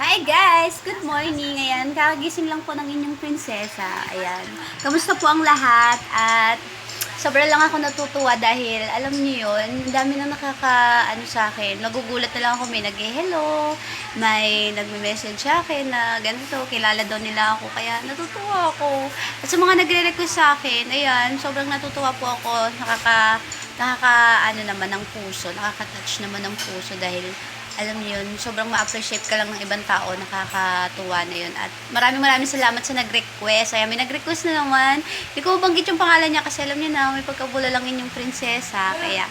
Hi guys! Good morning! Ayan, kakagising lang po ng inyong prinsesa. Ayan. Kamusta po ang lahat? At sobra lang ako natutuwa dahil alam niyo yun, dami na nakaka, ano sa akin, nagugulat na lang ako, may nag-hello, may nagme-message sa akin na ganito, kilala daw nila ako, kaya natutuwa ako. At sa mga nagre-request sa akin, ayan, sobrang natutuwa po ako, nakaka, nakaka, ano naman ng puso, nakaka-touch naman ng puso dahil alam niyo yun, sobrang ma-appreciate ka lang ng ibang tao, nakakatuwa na yun. At maraming maraming salamat sa nag-request. Ay, may nag-request na naman. Hindi ko banggit yung pangalan niya kasi alam niyo na, may pagkabula lang inyong prinsesa. Kaya,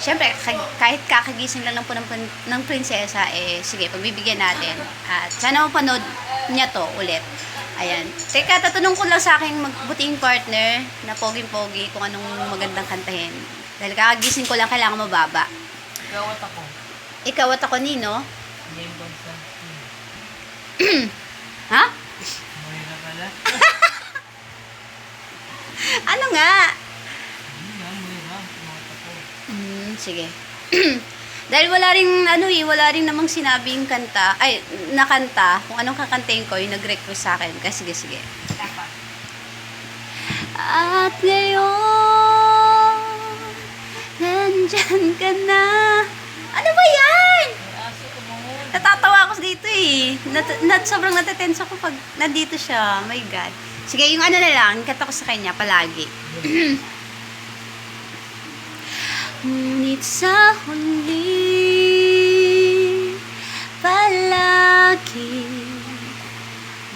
syempre, kah- kahit kakagising lang lang po ng, ng prinsesa, eh, sige, pagbibigyan natin. At sana mapanood niya to ulit. Ayan. Teka, tatanong ko lang sa aking magbuting partner na poging-pogi kung anong magandang kantahin. Dahil kakagising ko lang, kailangan mababa. Gawat ako. Ikaw at ako, Nino. Ha? Mahirap pala. Ano nga? Hmm, sige. Dahil wala rin, ano eh, wala rin namang sinabing kanta, ay, nakanta, kung anong kakantayin ko, yung nag-request sa akin. Kaya sige, sige. At ngayon, nandyan ka na. Ano ba yan? Natatawa ako dito eh. Nat, nat, sobrang natetense ako pag nandito siya. My God. Sige, yung ano na lang, kanta ko sa kanya palagi. Ngunit sa huli, palagi,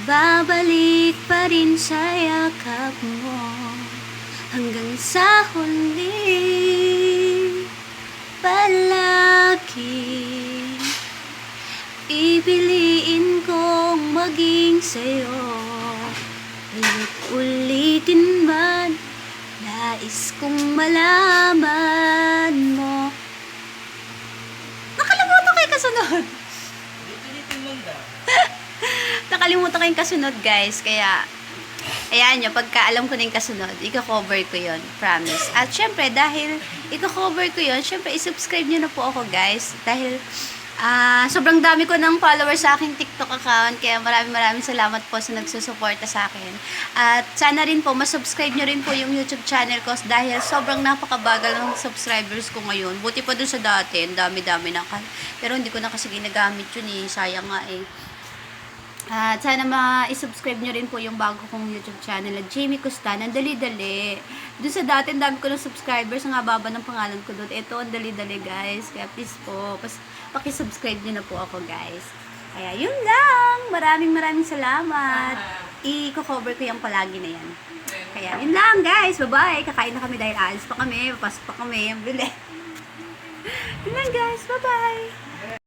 babalik pa rin sa yakap mo. Hanggang sa huli, maging sa'yo Ulit ulitin man Nais kong malaman mo Nakalimutan yung kasunod Dito-dito lang daw. Nakalimutan ko yung kasunod guys Kaya Ayan nyo, pagka alam ko na yung kasunod, i-cover ko yon promise. At syempre, dahil i-cover ko yon syempre, i-subscribe nyo na po ako guys. Dahil, ah sobrang dami ko ng followers sa aking TikTok account. Kaya maraming maraming salamat po sa nagsusuporta sa akin. At sana rin po, masubscribe nyo rin po yung YouTube channel ko dahil sobrang napakabagal ng subscribers ko ngayon. Buti pa dun sa dati, dami-dami na. ka- Pero hindi ko na kasi ginagamit yun eh. Sayang nga eh. At sana ma-subscribe nyo rin po yung bago kong YouTube channel na Jamie Costan. Ang dali-dali. Doon sa dati, ang dami ko ng subscribers. Ang haba ng pangalan ko doon. Ito, ang dali-dali guys. Kaya please po, pas, pakisubscribe nyo na po ako guys. Kaya yun lang. Maraming maraming salamat. I-cover ko yung palagi na yan. Kaya yun lang guys. Bye-bye. Kakain na kami dahil aalis pa kami. Papasok pa kami. Ang bili. yun lang guys. Bye-bye.